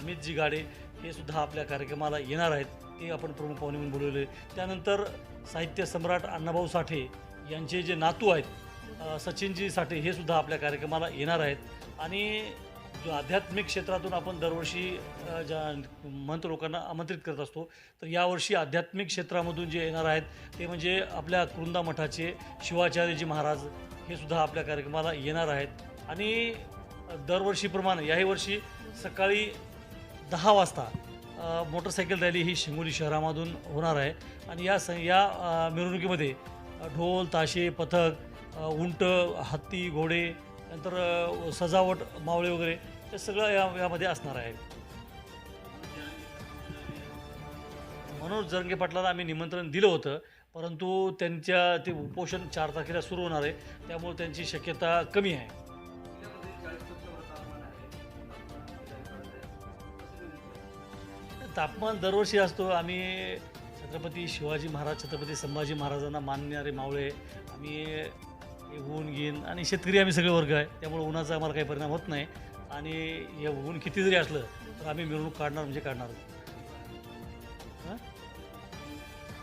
अमितजी गाडे हे सुद्धा आपल्या कार्यक्रमाला येणार आहेत. ते आपण प्रमुख पाहुणे म्हणून बोलवले. त्यानंतर साहित्य सम्राट अण्णाभाऊ साठे यांचे जे नातू आहेत सचिनजी साठे हे सुद्धा आपल्या कार्यक्रमाला येणार आहेत. आणि जो आध्यात्मिक क्षेत्रातून आपण दरवर्षी ज्या मंत्र लोकांना आमंत्रित करत असतो तर यावर्षी आध्यात्मिक क्षेत्रामधून जे येणार आहेत ते म्हणजे आपल्या कृंदा मठाचे शिवाचार्यजी महाराज हे सुद्धा आपल्या कार्यक्रमाला येणार आहेत. आणि दरवर्षीप्रमाणे याही वर्षी सकाळी दहा वाजता मोटरसायकल रॅली ही शिंगोली शहरामधून होणार आहे. आणि या स या मिरवणुकीमध्ये ढोल ताशे पथक उंट हत्ती घोडे नंतर सजावट मावळे वगैरे हे सगळं या यामध्ये असणार आहे. मनोज जरंगे पाटलाला आम्ही निमंत्रण दिलं होतं परंतु त्यांच्या ते उपोषण चार तारखेला सुरू होणार आहे. त्यामुळे त्यांची शक्यता कमी आहे. तापमान दरवर्षी असतो. आम्ही छत्रपती शिवाजी महाराज छत्रपती संभाजी महाराजांना मानणारे मावळे आम्ही हे ऊन घेईन आणि शेतकरी आम्ही सगळे वर्ग आहे. त्यामुळे उन्हाचा आम्हाला काही परिणाम होत नाही. आणि हे ऊन किती जरी असलं तर आम्ही मिरवणूक काढणार म्हणजे काढणार.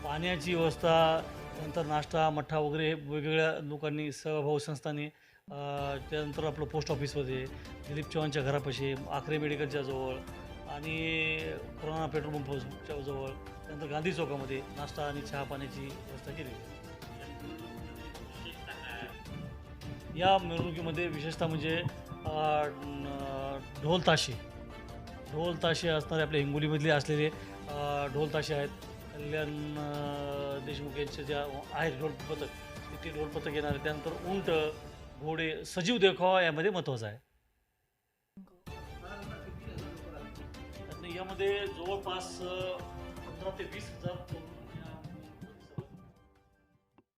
पाण्याची व्यवस्था नंतर नाश्ता मठ्ठा वगैरे हे वेगवेगळ्या लोकांनी सहभाऊ संस्थांनी त्यानंतर आपलं पोस्ट ऑफिसमध्ये दिलीप चव्हाणच्या घरापाशी आखरे मेडिकलच्या जवळ आणि कोरोना पेट्रोल पंपच्या जवळ त्यानंतर गांधी चौकामध्ये नाश्ता आणि चहा पाण्याची व्यवस्था केली. या मिरवणुकीमध्ये विशेषतः म्हणजे ढोलताशे ढोलताशे ढोल ताशे. ढोल ताशे असणारे आपल्या हिंगोलीमधले असलेले ढोलताशे ढोल ताशे आहेत. कल्याण देशमुख यांचे ज्या आहेत ढोल पथक ते ढोल पथक येणार. त्यानंतर उंट घोडे सजीव देखावा यामध्ये महत्त्वाचा आहे. यामध्ये जवळपास अं, पंधरा ते वीस हजार